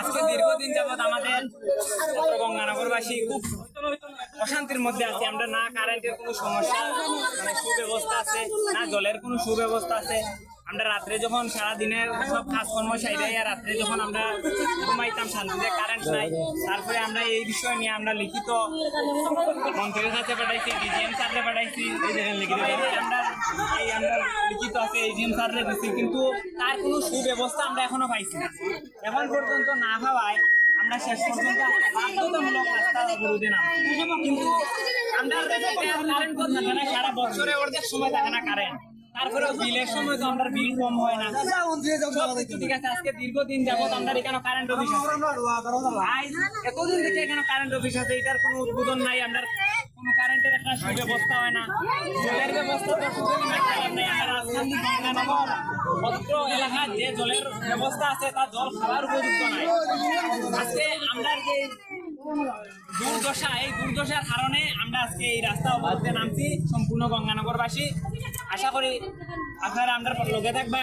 আজকে দীর্ঘদিন যাবৎ আমাদের চট্টগঙ্গানগরবাসী খুব অশান্তির মধ্যে আছে। আমরা না কারেন্টের কোনো সমস্যা মানে সুব্যবস্থা আছে, না জলের কোনো সুব্যবস্থা আছে। আমরা রাত্রে যখন সারাদিনের সব কাজকর্ম সাইডে রাত্রে যখন আমরা ঘুমাইতাম, শান্তিতে কারেন্ট নাই, তারপরে আমরা এই বিষয় নিয়ে আমরা লিখিত মন্ত্রীর কাছে পাঠাইছি ডিজিএম কাছে পাঠাইছি আমরা এই আমরা লিখিত আছে এজিএম স্যাররে দিছি, কিন্তু তার কোনো সুব্যবস্থা আমরা এখনও পাইছি না। এখন পর্যন্ত না পাওয়ায় আমরা শেষ পর্যন্ত বাধ্যতামূলক রাস্তা অবরোধে না কিন্তু আমরা কারেন্ট থাকে না, সারা বছরে অর্ধেক সময় থাকে না কারেন্ট। তারপরে বিলের সময় তো আমরা বিল কম হয় না। ঠিক আছে, আজকে দীর্ঘদিন যাবত আমরা এখানে কারেন্ট অফিস আছে। এতদিন থেকে এখানে কারেন্ট অফিস আছে, এটার কোনো উদ্বোধন নাই, আমরা কোনো কারেন্টের একটা সুব্যবস্থা হয় না। জলের ব্যবস্থা তো শুধু এলাকার যে জলের ব্যবস্থা আছে, তা জল খাওয়ার উপযুক্ত আজকে আমরা যে দুর্দশা, এই দুর্দশার কারণে আমরা আজকে এই রাস্তা অবরোধে নামছি সম্পূর্ণ গঙ্গানগরবাসী। আশা করি আপনারা আমরা লগে থাকবা।